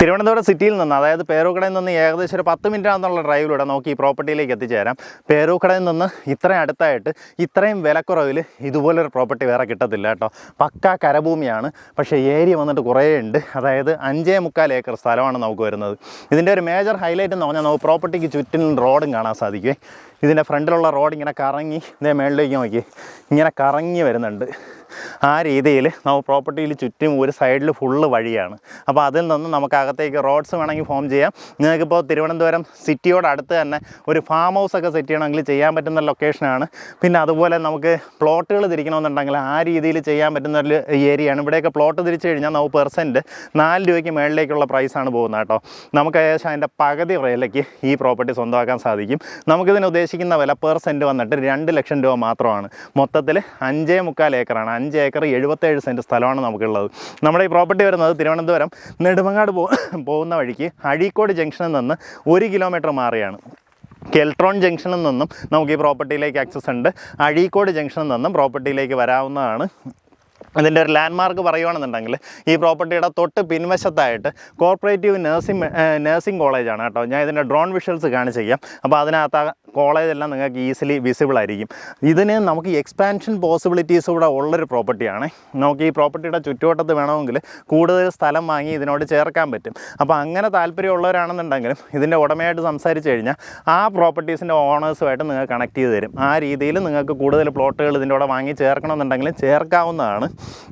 തിരുവനന്തപുരം സിറ്റിയിൽ നിന്ന് അതായത് പേരൂക്കടയിൽ നിന്ന് ഏകദേശം ഒരു പത്ത് മിനിറ്റ് ആണെന്നുള്ള ഡ്രൈവിലൂടെ നമുക്ക് ഈ പ്രോപ്പർട്ടിയിലേക്ക് എത്തിച്ചേരാം പേരൂക്കടയിൽ നിന്ന് ഇത്രയും അടുത്തായിട്ട് ഇത്രയും വിലക്കുറവിൽ ഇതുപോലൊരു പ്രോപ്പർട്ടി വേറെ കിട്ടത്തില്ല കേട്ടോ. പക്ക കരഭൂമിയാണ്. പക്ഷേ ഏരിയ വന്നിട്ട് കുറേ ഉണ്ട്. അതായത് അഞ്ചേ മുക്കാൽ ഏക്കർ സ്ഥലമാണ് നമുക്ക് വരുന്നത്. ഇതിന്റെ ഒരു മേജർ ഹൈലൈറ്റ് എന്ന് പറഞ്ഞാൽ നമുക്ക് പ്രോപ്പർട്ടിക്ക് ചുറ്റിനും റോഡും കാണാൻ സാധിക്കുമേ ഇതിന്റെ ഫ്രണ്ടിലുള്ള റോഡ് ഇങ്ങനെ കറങ്ങി ഇതേ മേളിലേക്ക് നോക്കി ഇങ്ങനെ കറങ്ങി വരുന്നുണ്ട്. ആ രീതിയിൽ നമുക്ക് പ്രോപ്പർട്ടിയിൽ ചുറ്റും ഒരു സൈഡിൽ ഫുള്ള് വഴിയാണ്. അപ്പോൾ അതിൽ നിന്ന് നമുക്ക് അകത്തേക്ക് റോഡ്സ് വേണമെങ്കിൽ ഫോം ചെയ്യാം. നിങ്ങൾക്കിപ്പോൾ തിരുവനന്തപുരം സിറ്റിയോട് അടുത്ത് തന്നെ ഒരു ഫാം ഹൗസ് ഒക്കെ സെറ്റ് ചെയ്യണമെങ്കിൽ ചെയ്യാൻ പറ്റുന്ന ലൊക്കേഷനാണ് പിന്നെ അതുപോലെ നമുക്ക് പ്ലോട്ടുകൾ തിരിക്കണമെന്നുണ്ടെങ്കിൽ ആ രീതിയിൽ ചെയ്യാൻ പറ്റുന്ന ഒരു ഏരിയയാണ് ഇവിടെയൊക്കെ പ്ലോട്ട് തിരിച്ചു കഴിഞ്ഞാൽ നമുക്ക് പെർസെന്റ് നാല് രൂപയ്ക്ക് മേളിലേക്കുള്ള പ്രൈസാണ് പോകുന്നത് കേട്ടോ. നമുക്ക് ഏകദേശം അതിന്റെ പകുതി വിലയ്ക്ക് ഈ പ്രോപ്പർട്ടി സ്വന്തമാക്കാൻ സാധിക്കും. നമുക്കിതിന് ഉദ്ദേശിക്കുന്ന വില പെർസെന്റ് വന്നിട്ട് രണ്ട് ലക്ഷം രൂപ മാത്രമാണ്. മൊത്തത്തിൽ അഞ്ചേ മുക്കാൽ ഏക്കറാണ്. അഞ്ച് ഏക്കർ എഴുപത്തേഴ് സെന്റ് സ്ഥലമാണ് നമുക്കുള്ളത്. നമ്മുടെ ഈ പ്രോപ്പർട്ടി വരുന്നത് തിരുവനന്തപുരം നെടുമങ്ങാട് പോകുന്ന വഴിക്ക് അഴീക്കോട് ജംഗ്ഷനിൽ നിന്ന് ഒരു കിലോമീറ്റർ മാറിയാണ്. കെൽട്രോൺ ജംഗ്ഷനിൽ നിന്നും നമുക്ക് ഈ പ്രോപ്പർട്ടിയിലേക്ക് ആക്സസ് ഉണ്ട്. അഴീക്കോട് ജംഗ്ഷനിൽ നിന്നും പ്രോപ്പർട്ടിയിലേക്ക് വരാവുന്നതാണ്. അതിന്റെ ഒരു ലാൻഡ് മാർക്ക് പറയുകയാണെന്നുണ്ടെങ്കിൽ ഈ പ്രോപ്പർട്ടിയുടെ തൊട്ട് പിൻവശത്തായിട്ട് കോർപ്പറേറ്റീവ് നഴ്സിംഗ് നഴ്സിംഗ് കോളേജാണ് കേട്ടോ. ഞാൻ ഇതിന്റെ ഡ്രോൺ വിഷ്വൽസ് കാണിച്ച് ചെയ്യാം അപ്പോൾ അതിനകത്ത് കോളേജെല്ലാം നിങ്ങൾക്ക് ഈസിലി വിസിബിൾ ആയിരിക്കും. ഇതിന് നമുക്ക് എക്സ്പാൻഷൻ പോസിബിലിറ്റീസ് കൂടെ ഉള്ളൊരു പ്രോപ്പർട്ടിയാണ് നമുക്ക് ഈ പ്രോപ്പർട്ടിയുടെ ചുറ്റുവട്ടത്ത് വേണമെങ്കിൽ കൂടുതൽ സ്ഥലം വാങ്ങി ഇതിനോട് ചേർക്കാൻ പറ്റും. അപ്പോൾ അങ്ങനെ താല്പര്യമുള്ളവരാണെന്നുണ്ടെങ്കിലും ഇതിന്റെ ഉടമയായിട്ട് സംസാരിച്ച് കഴിഞ്ഞാൽ ആ പ്രോപ്പർട്ടീസിന്റെ ഓണേഴ്സുമായിട്ട് നിങ്ങൾ കണക്ട് ചെയ്ത് തരും. ആ രീതിയിൽ നിങ്ങൾക്ക് കൂടുതൽ പ്ലോട്ടുകൾ ഇതിന്റെ കൂടെ വാങ്ങി ചേർക്കണമെന്നുണ്ടെങ്കിലും ചേർക്കാവുന്നതാണ്.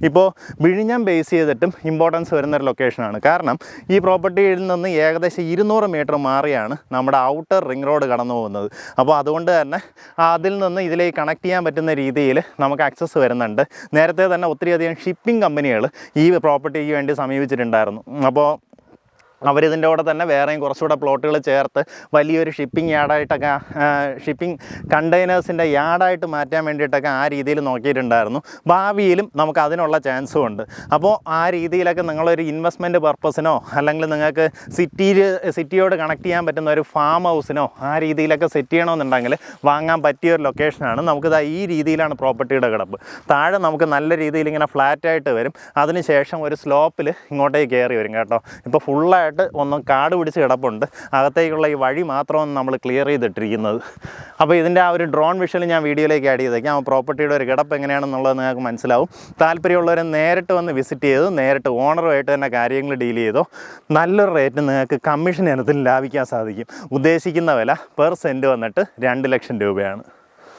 ഇപ്പോൾ വിഴിഞ്ഞം ബേസ് ചെയ്തിട്ടും ഇമ്പോർട്ടൻസ് വരുന്നൊരു ലൊക്കേഷനാണ് കാരണം ഈ പ്രോപ്പർട്ടിയിൽ നിന്ന് ഏകദേശം ഇരുന്നൂറ് മീറ്റർ മാറിയാണ് നമ്മുടെ ഔട്ടർ റിംഗ് റോഡ് കടന്നു പോകുന്നത് അപ്പോൾ അതുകൊണ്ട് തന്നെ അതിൽ നിന്ന് ഇതിലേക്ക് കണക്ട് ചെയ്യാൻ പറ്റുന്ന രീതിയിൽ നമുക്ക് ആക്സസ് വരുന്നുണ്ട്. നേരത്തെ തന്നെ ഒത്തിരിയധികം ഷിപ്പിംഗ് കമ്പനികൾ ഈ പ്രോപ്പർട്ടിക്ക് വേണ്ടി സമീപിച്ചിട്ടുണ്ടായിരുന്നു. അപ്പോൾ അവരിതിന്റെ കൂടെ തന്നെ വേറെയും കുറച്ചുകൂടെ പ്ലോട്ടുകൾ ചേർത്ത് വലിയൊരു ഷിപ്പിംഗ് യാർഡായിട്ടൊക്കെ ഷിപ്പിംഗ് കണ്ടെയ്നേഴ്സിന്റെ യാർഡായിട്ട് മാറ്റാൻ വേണ്ടിയിട്ടൊക്കെ ആ രീതിയിൽ നോക്കിയിട്ടുണ്ടായിരുന്നു. ഭാവിയിലും നമുക്ക് അതിനുള്ള ചാൻസും ഉണ്ട്. അപ്പോൾ ആ രീതിയിലൊക്കെ നിങ്ങളൊരു ഇൻവെസ്റ്റ്മെന്റ് പർപ്പസിനോ അല്ലെങ്കിൽ നിങ്ങൾക്ക് സിറ്റിയിൽ സിറ്റിയോട് കണക്ട് ചെയ്യാൻ പറ്റുന്ന ഒരു ഫാം ഹൗസിനോ ആ രീതിയിലൊക്കെ സെറ്റ് ചെയ്യണമെന്നുണ്ടെങ്കിൽ വാങ്ങാൻ പറ്റിയ ഒരു ലൊക്കേഷനാണ് നമുക്കിത് ഈ രീതിയിലാണ് പ്രോപ്പർട്ടിയുടെ കിടപ്പ്. താഴെ നമുക്ക് നല്ല രീതിയിൽ ഇങ്ങനെ ഫ്ലാറ്റായിട്ട് വരും. അതിനുശേഷം ഒരു സ്ലോപ്പിൽ ഇങ്ങോട്ടേക്ക് കയറി വരും കേട്ടോ. ഇപ്പോൾ ഫുള്ളായിട്ട് ഒന്ന് കാട് പിടിച്ച് കിടപ്പുണ്ട്. അകത്തേക്കുള്ള ഈ വഴി മാത്രമാണ് നമ്മൾ ക്ലിയർ ചെയ്തിട്ടിരിക്കുന്നത്. അപ്പോൾ ഇതിന്റെ ആ ഒരു ഡ്രോൺ വിഷൽ ഞാൻ വീഡിയോയിലേക്ക് ആഡ് ചെയ്തേക്കാം. ആ പ്രോപ്പർട്ടിയുടെ ഒരു കിടപ്പ് എങ്ങനെയാണെന്നുള്ളത് നിങ്ങൾക്ക് മനസ്സിലാവും. താല്പര്യമുള്ളവരെ നേരിട്ട് വന്ന് വിസിറ്റ് ചെയ്തു. നേരിട്ട് ഓണറുമായിട്ട് തന്നെ കാര്യങ്ങൾ ഡീൽ ചെയ്തോ. നല്ലൊരു റേറ്റ് നിങ്ങൾക്ക് കമ്മീഷൻ ഇനത്തിൽ ലാഭിക്കാൻ സാധിക്കും. ഉദ്ദേശിക്കുന്ന വില പെർ സെന്റ് വന്നിട്ട് രണ്ട് ലക്ഷം രൂപയാണ്.